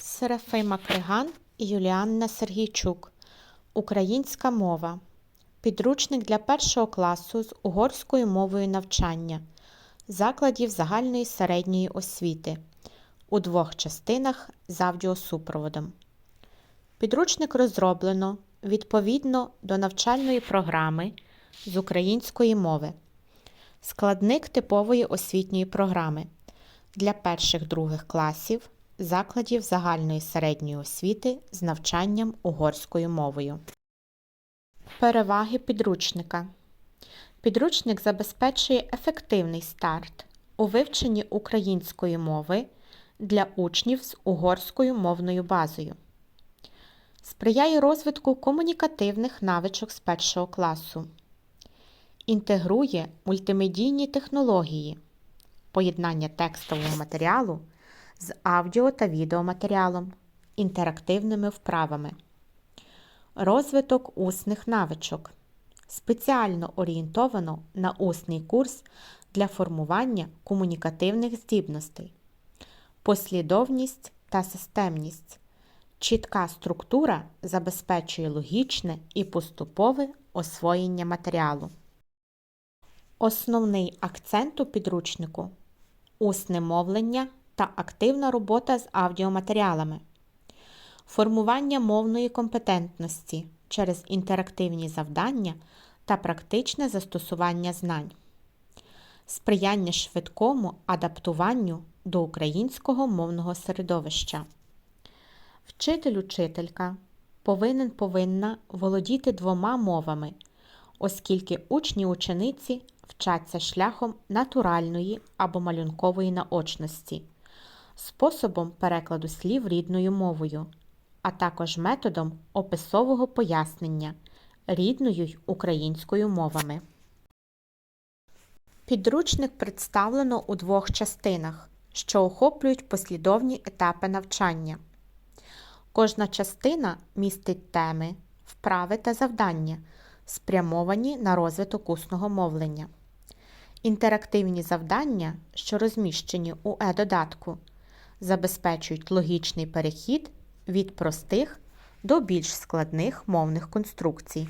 Серафима Криган і Юліанна Сергійчук. Українська мова. Підручник для першого класу з угорською мовою навчання. Закладів загальної середньої освіти. У двох частинах з аудіосупроводом. Підручник розроблено відповідно до навчальної програми з української мови. Складник типової освітньої програми для перших-других класів закладів загальної середньої освіти з навчанням угорською мовою. Переваги підручника. Підручник забезпечує ефективний старт у вивченні української мови для учнів з угорською мовною базою. Сприяє розвитку комунікативних навичок з першого класу. Інтегрує мультимедійні технології, поєднання текстового матеріалу з аудіо та відеоматеріалом, інтерактивними вправами. Розвиток усних навичок. Спеціально орієнтовано на усний курс для формування комунікативних здібностей, послідовність та системність. Чітка структура забезпечує логічне і поступове освоєння матеріалу. Основний акцент у підручнику усне мовлення та активна робота з аудіоматеріалами, формування мовної компетентності через інтерактивні завдання та практичне застосування знань, сприяння швидкому адаптуванню до українського мовного середовища. Вчитель-учителька повинен повинна володіти двома мовами, оскільки учні учениці вчаться шляхом натуральної або малюнкової наочності, способом перекладу слів рідною мовою, а також методом описового пояснення рідною й українською мовами. Підручник представлено у двох частинах, що охоплюють послідовні етапи навчання. Кожна частина містить теми, вправи та завдання, спрямовані на розвиток усного мовлення. Інтерактивні завдання, що розміщені у е-додатку, забезпечують логічний перехід від простих до більш складних мовних конструкцій.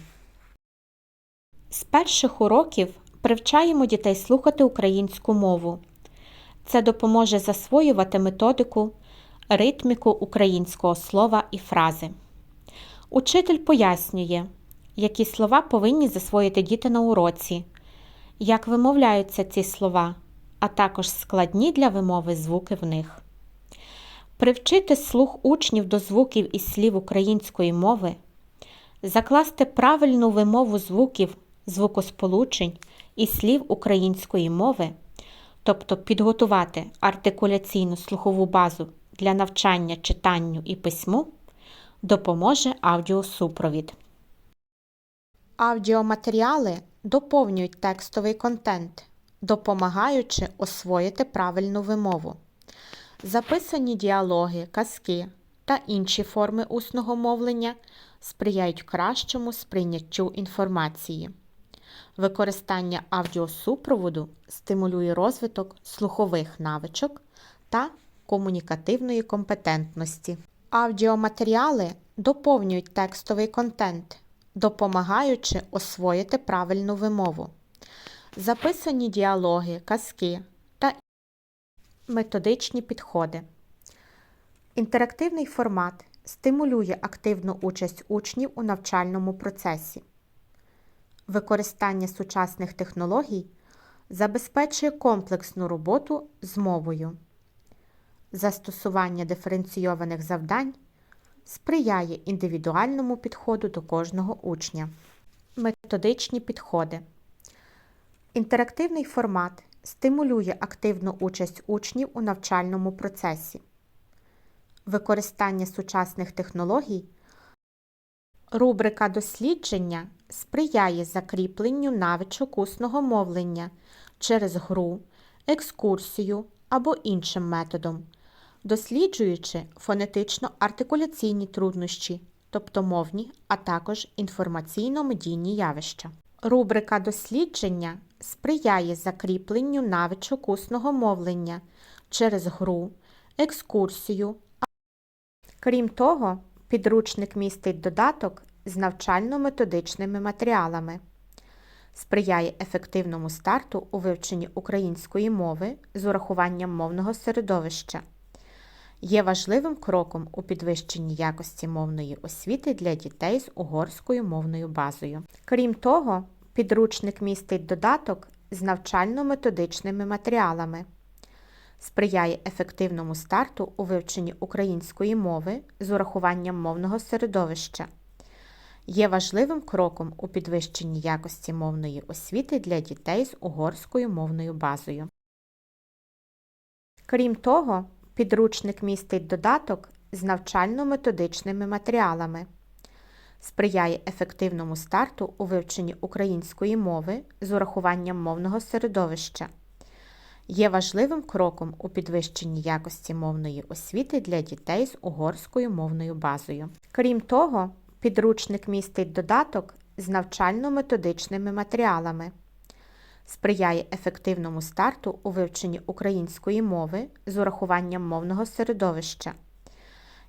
З перших уроків привчаємо дітей слухати українську мову. Це допоможе засвоювати методику, ритміку українського слова і фрази. Учитель пояснює, які слова повинні засвоїти діти на уроці, як вимовляються ці слова, а також складні для вимови звуки в них. Привчити слух учнів до звуків і слів української мови, закласти правильну вимову звуків, звукосполучень і слів української мови, тобто підготувати артикуляційну слухову базу для навчання читанню і письму, допоможе аудіосупровід. Аудіоматеріали доповнюють текстовий контент, допомагаючи освоїти правильну вимову. Записані діалоги, казки та інші форми усного мовлення сприяють кращому сприйняттю інформації. Використання аудіосупроводу стимулює розвиток слухових навичок та комунікативної компетентності. Аудіоматеріали доповнюють текстовий контент, допомагаючи освоїти правильну вимову. Записані діалоги, казки методичні підходи. Інтерактивний формат стимулює активну участь учнів у навчальному процесі. Використання сучасних технологій забезпечує комплексну роботу з мовою. Застосування диференційованих завдань сприяє індивідуальному підходу до кожного учня. Методичні підходи. Інтерактивний формат стимулює активну участь учнів у навчальному процесі. Використання сучасних технологій. Рубрика дослідження сприяє закріпленню навичок усного мовлення через гру, екскурсію або іншим методом, досліджуючи фонетично-артикуляційні труднощі, тобто мовні, а також інформаційно-медійні явища. Рубрика дослідження сприяє закріпленню навичок усного мовлення через гру, екскурсію Крім того, підручник містить додаток з навчально-методичними матеріалами, сприяє ефективному старту у вивченні української мови з урахуванням мовного середовища, є важливим кроком у підвищенні якості мовної освіти для дітей з угорською мовною базою. Крім того, підручник містить додаток з навчально-методичними матеріалами, сприяє ефективному старту у вивченні української мови з урахуванням мовного середовища, є важливим кроком у підвищенні якості мовної освіти для дітей з угорською мовною базою. Крім того, підручник містить додаток з навчально-методичними матеріалами, сприяє ефективному старту у вивченні української мови з урахуванням мовного середовища, є важливим кроком у підвищенні якості мовної освіти для дітей з угорською мовною базою. Крім того, підручник містить додаток з навчально-методичними матеріалами, сприяє ефективному старту у вивченні української мови з урахуванням мовного середовища,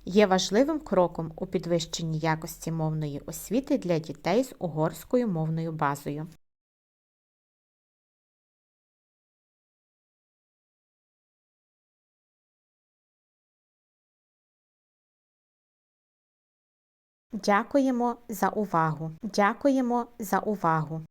є важливим кроком у підвищенні якості мовної освіти для дітей з угорською мовною базою. Дякуємо за увагу. Дякуємо за увагу.